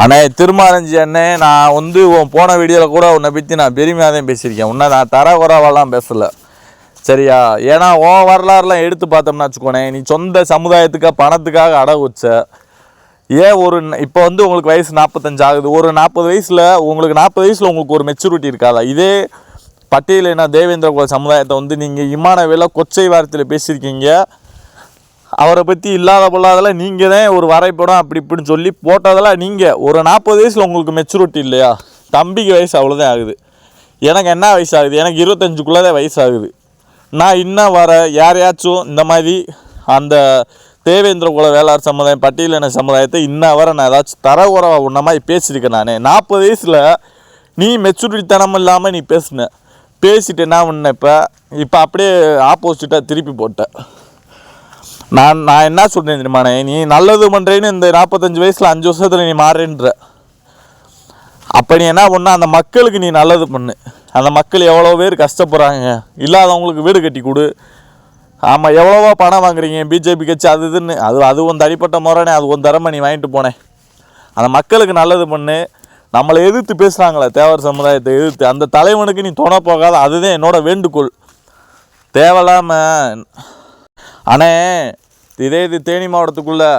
அண்ணே திருமாரஞ்சி அண்ணே நான் வந்து உன் போன வீடியோவில் கூட உன்னை பற்றி நான் பெருமையாக தான் பேசியிருக்கேன். உன்னை நான் தர பேசலை. சரியா? ஏன்னா உன் வரலாறுலாம் எடுத்து பார்த்தோம்னா வச்சுக்கோனே நீ சொந்த சமுதாயத்துக்காக பணத்துக்காக அடகு வச்ச. ஏன் ஒரு இப்போ வந்து உங்களுக்கு வயசு நாற்பத்தஞ்சு ஆகுது. ஒரு நாற்பது வயசில் உங்களுக்கு நாற்பது வயசில் உங்களுக்கு ஒரு மெச்சூரிட்டி இருக்காதா? இதே பட்டியலின தேவேந்திர குல சமுதாயத்தை வந்து நீங்கள் இமானவேல கொச்சை வாரத்தில் பேசியிருக்கீங்க. அவரை பற்றி இல்லாத பொல்லாதெல்லாம் நீங்கள் தான் ஒரு வரைபடம் அப்படி இப்படின்னு சொல்லி போட்டதெல்லாம் நீங்கள் ஒரு நாற்பது வயசில் உங்களுக்கு மெச்சூரிட்டி இல்லையா? தம்பிக்கு வயசு அவ்வளோதான் ஆகுது. எனக்கு என்ன வயசு ஆகுது? எனக்கு இருபத்தஞ்சுக்குள்ளே தான் வயசு ஆகுது. நான் இன்னும் வர யாரையாச்சும் இந்த மாதிரி அந்த தேவேந்திர குல வேளாண் சமுதாயம் பட்டியலின சமுதாயத்தை இன்ன வர நான் ஏதாச்சும் தரகுறவா உன்ன மாதிரி பேசியிருக்கேன் நான். நாற்பது வயசில் நீ மெச்சூரிட்டித்தனம் இல்லாமல் நீ பேசின. பேசிட்டு என்ன பண்ண இப்போ இப்போ அப்படியே ஆப்போசிட்டாக திருப்பி போட்டேன். நான் நான் என்ன சொல்கிறேன் தெரியுமாண்ணே நீ நல்லது பண்ணுறேன்னு இந்த நாற்பத்தஞ்சு வயசில் அஞ்சு வருஷத்தில் நீ மாறேன்ற. அப்போ நீ என்ன பண்ண? அந்த மக்களுக்கு நீ நல்லது பண்ணு. அந்த மக்கள் எவ்வளோ பேர் கஷ்டப்படுறாங்க. இல்லாதவங்களுக்கு வீடு கட்டி கொடு. ஆமாம் எவ்வளோவா பணம் வாங்குறீங்க பிஜேபி கட்சி அது இதுன்னு. அது அது உன் தனிப்பட்ட முறைனே அது உன் திறமை நீ வாங்கிட்டு போனேன் அந்த மக்களுக்கு நல்லது பண்ணு. நம்மளை எதிர்த்து பேசுகிறாங்களே தேவர் சமுதாயத்தை எதிர்த்து. அந்த தலைவனுக்கு நீ துணை போகாத அதுதான் என்னோட வேண்டுகோள். தேவையில்லாமல் அண்ணே இதே இது தேனி மாவட்டத்துக்குள்ளே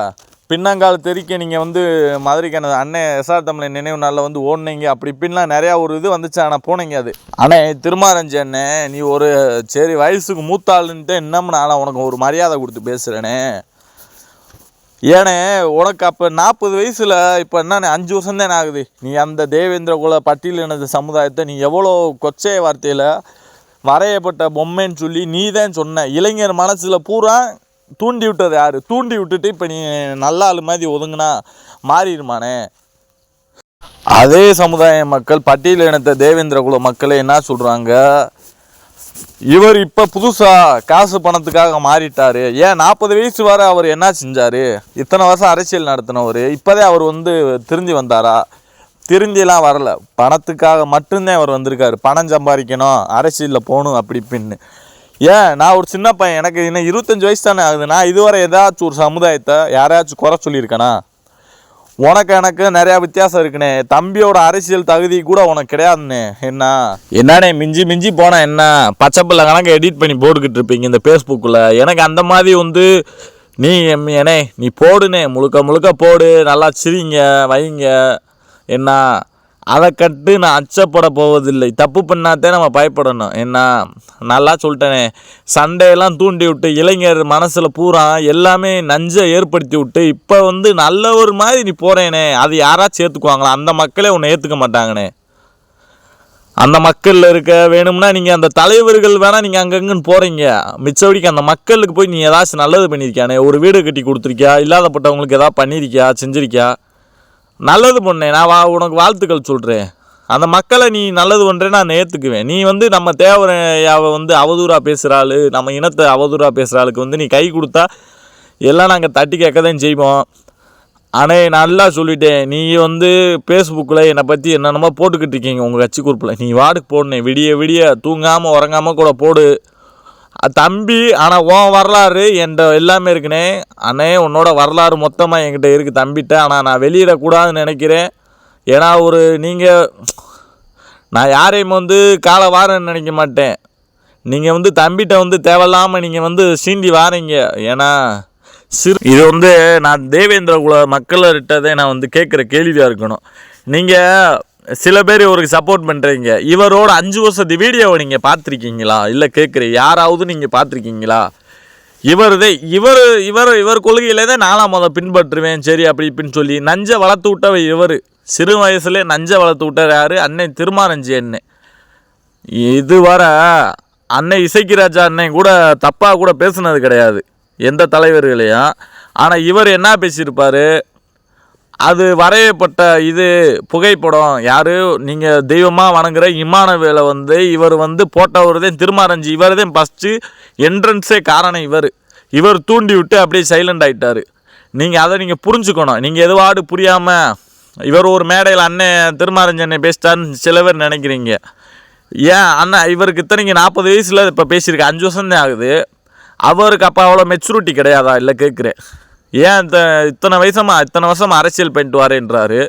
பின்னங்கால் தெறிக்க நீங்கள் வந்து மதுரைக்கு அந்த அண்ணன் எஸ்ஆர் தமிழன் நினைவு நாளில் வந்து ஓடினீங்க. அப்படி இப்படின்லாம் நிறையா ஒரு இது வந்துச்சு. ஆனால் போனீங்க அது. அண்ணே திருமாரஞ்சி அண்ணே நீ ஒரு சரி வயசுக்கு மூத்தாளுன்ட்டு என்னம்னு ஆனால் உனக்கு ஒரு மரியாதை கொடுத்து பேசுகிறேனே ஏனே உனக்கு அப்போ நாற்பது வயசில் இப்போ என்ன அஞ்சு வருஷம் தானே ஆகுது. நீ அந்த தேவேந்திர குல பட்டியலினது சமுதாயத்தை நீ எவ்வளோ கொச்சைய வார்த்தையில் வரையப்பட்ட பொம்மைன்னு சொல்லி நீ தான் சொன்ன. இளைஞர் மனசில் பூரா தூண்டி விட்டது யார்? தூண்டி விட்டுட்டு இப்போ நீ நல்ல ஆள் மாதிரி ஒதுங்கினா மாறிடுமானே? அதே சமுதாய மக்கள் பட்டியலினத்த தேவேந்திர குல மக்களே என்ன சொல்கிறாங்க இவர் இப்போ புதுசாக காசு பணத்துக்காக மாறிட்டார். ஏன் நாற்பது வயசு வர அவர் என்ன செஞ்சார்? இத்தனை வருஷம் அரசியல் நடத்தினவர். இப்போதே அவர் வந்து திரும்பி வந்தாரா? திருந்திலாம் வரல. பணத்துக்காக மட்டும்தான் அவர் வந்திருக்காரு. பணம் சம்பாதிக்கணும் அரசியலில் போகணும் அப்படி பின்னு ஏன்? நான் ஒரு சின்ன பையன். எனக்கு இன்னும் இருபத்தஞ்சி வயசு தானே ஆகுது. நான் இதுவரை ஏதாச்சும் ஒரு சமுதாயத்தை யாரையாச்சும் குறை சொல்லியிருக்கேனா? உனக்கு எனக்கு நிறையா வித்தியாசம் இருக்குண்ணே தம்பியோட அரசியல் தகுதி கூட உனக்கு கிடையாதுண்ணே என்ன? என்னண்ணே மிஞ்சி மிஞ்சி போனால் என்ன? பச்சை பிள்ளை கணக்கு எடிட் பண்ணி போட்டுக்கிட்டு இருப்பீங்க இந்த ஃபேஸ்புக்கில் எனக்கு அந்த மாதிரி வந்து நீ எம் ஏனே நீ போடுனே. முழுக்க முழுக்க போடு. நல்லா சிரிங்க வைங்க. என்ன அதை கட்டு நான் அச்சப்பட போவதில்லை. தப்பு பண்ணாதே நம்ம பயப்படணும். என்ன நல்லா சொல்லிட்டேனே சண்டையெல்லாம் தூண்டி விட்டு இளைஞர் மனசில் பூரா எல்லாமே நஞ்சை ஏற்படுத்தி விட்டு இப்போ வந்து நல்ல ஒரு மாதிரி நீ போகிறேனே அது யாராச்சும் ஏற்றுக்குவாங்களா அந்த மக்களே உன்னை ஏற்றுக்க மாட்டாங்கண்ணே அந்த மக்களில் இருக்க வேணும்னா நீங்கள் அந்த தலைவர்கள் வேணால் நீங்கள் அங்கங்கன்னு போகிறீங்க மிச்சபடிக்கு அந்த மக்களுக்கு போய் நீ ஏதாச்சும் நல்லது பண்ணியிருக்கியானே ஒரு வீடு கட்டி கொடுத்துருக்கியா? இல்லாதப்பட்டவங்களுக்கு ஏதாவது பண்ணியிருக்கியா செஞ்சிருக்கியா? நல்லது பண்ணே நான் வா உனக்கு வாழ்த்துக்கள் சொல்கிறேன் அந்த மக்களை நீ நல்லது பண்ணுறே நான் ஏற்றுக்குவேன் நீ வந்து நம்ம தேவரையாவை வந்து அவதூறாக பேசுகிற ஆளு நம்ம இனத்தை அவதூறாக பேசுகிற ஆளுக்கு வந்து நீ கை கொடுத்தா எல்லாம் நாங்கள் தட்டி கேட்க தான் செய்வோம் ஆனால் நல்லா சொல்லிட்டேன். நீ வந்து ஃபேஸ்புக்கில் என்னை பற்றி என்னென்னமோ போட்டுக்கிட்டு இருக்கீங்க உங்கள் கட்சி குரூப்பில் நீ வார்டுக்கு போடணே விடிய விடிய தூங்காமல் உறங்காமல் கூட போடு. தம்பி ஆனால் உன் வரலாறு என்கிட்ட எல்லாமே இருக்குண்ணே அண்ணே உன்னோட வரலாறு மொத்தமாக என்கிட்ட இருக்குது தம்பிட்ட. ஆனால் நான் வெளியிடக்கூடாதுன்னு நினைக்கிறேன். ஏன்னா ஒரு நீங்கள் நான் யாரையும் வந்து காலை வாரன்னு நினைக்க மாட்டேன். நீங்கள் வந்து தம்பிட்ட வந்து தேவையில்லாமல் நீங்கள் வந்து சீண்டி வாரீங்க. ஏன்னா சிறு இது வந்து நான் தேவேந்திர குல மக்கள்கிட்டதே நான் வந்து கேட்குற கேள்வியாக இருக்கணும். நீங்கள் சில பேர் இவருக்கு சப்போர்ட் பண்ணுறீங்க இவரோட அஞ்சு வருஷத்து வீடியோவை நீங்கள் பார்த்துருக்கீங்களா? இல்லை கேட்குறேன் யாராவது நீங்கள் பார்த்துருக்கீங்களா? இவர்தே இவர் இவர் இவர் கொள்கையிலே தான் நாலாம் மதம் பின்பற்றுவேன். சரி அப்படி இப்படின்னு சொல்லி நஞ்சை வளர்த்து விட்டவை இவர். சிறு வயசுலே நஞ்சை வளர்த்து விட்டார் யார்? அன்னை திருமாரஞ்சி அண்ணன் இதுவரை அன்னை இசைக்கிராஜா அண்ணன் கூட தப்பாக கூட பேசுனது கிடையாது. எந்த தலைவர்களையும். ஆனால் இவர் என்ன பேசியிருப்பார்? அது வரையப்பட்ட இது புகைப்படம். யார்? நீங்கள் தெய்வமாக வணங்குற இமானவேலை வந்து இவர் வந்து போட்டவர்தே தான் திருமாரஞ்சி. இவர் தான் ஃபஸ்ட்டு என்ட்ரன்ஸே காரணம் இவர். இவர் தூண்டி விட்டு அப்படியே சைலண்ட் ஆகிட்டார் நீங்கள் அதை நீங்கள் புரிஞ்சுக்கணும். நீங்கள் எதுவாடு புரியாமல் இவர் ஒரு மேடையில் அண்ணன் திருமாரஞ்சி அண்ணன் பேசிட்டான்னு சில பேர் நினைக்கிறீங்க. ஏன்? அண்ணன் இவருக்கு இத்தனைக்கு நாற்பது வயசில் இப்போ பேசியிருக்கேன் அஞ்சு வருஷம் தான் ஆகுது. அவருக்கு அப்போ அவ்வளோ மெச்சூரிட்டி கிடையாதா? இல்லை கேட்குறேன் ஏன் இந்த இத்தனை வயசமாக இத்தனை வருஷம் அரசியல் பண்ணிட்டு வரேன்றாரு.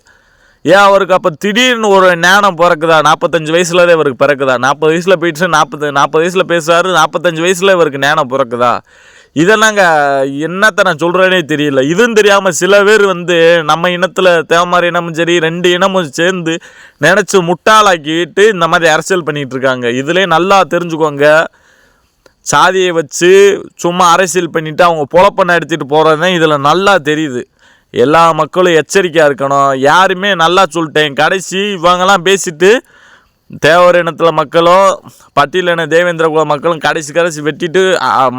ஏன் அவருக்கு அப்போ திடீர்னு ஒரு ஞானம் பிறக்குதா? நாற்பத்தஞ்சு வயசுலதே இவருக்கு பிறக்குதா? நாற்பது வயசில் போயிட்டு நாற்பது நாற்பது வயசில் பேசுவார் நாற்பத்தஞ்சு வயசில் இவருக்கு ஞானம் பிறக்குதா? இதெல்லாங்க என்னத்தை நான் சொல்கிறேனே தெரியல. இதுவும் தெரியாமல் சில பேர் வந்து நம்ம இனத்தில் தேவமாரி இனமும் சரி ரெண்டு இனமும் சேர்ந்து நினச்சி முட்டாளாக்கிட்டு இந்த மாதிரி அரசியல் பண்ணிகிட்டு இருக்காங்க. இதுலேயே நல்லா தெரிஞ்சுக்கோங்க. சாதியை வச்சு சும்மா அரசியல் பண்ணிட்டு அவங்க பொழப்ப நடத்திட்டு போகிறது தான் இதில் நல்லா தெரியுது. எல்லா மக்களும் எச்சரிக்கையாக இருக்கணும். யாருமே நல்லா சொல்லிட்டேன். கடைசி இவங்கெல்லாம் பேசிட்டு தேவர் இனத்தில் மக்களும் பட்டியல் இன தேவேந்திர குல மக்களும் கடைசி கடைசி வெட்டிட்டு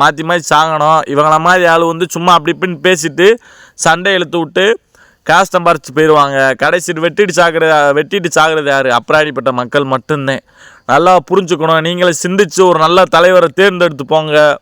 மாற்றி மாற்றி சாகணும். இவங்கள மாதிரி ஆள் வந்து சும்மா அப்படி இப்படின்னு பேசிட்டு சண்டை இழுத்து விட்டு காசு சம்பாரிச்சு போயிடுவாங்க கடைசி வெட்டிட்டு சாகிற வெட்டிட்டு சாகுறது யார்? அப்ராணிப்பட்ட மக்கள் மட்டும்தான். நல்லா புரிஞ்சுக்கணும். நீங்களே சிந்தித்து ஒரு நல்ல தலைவரை தேர்ந்தெடுத்து போங்க.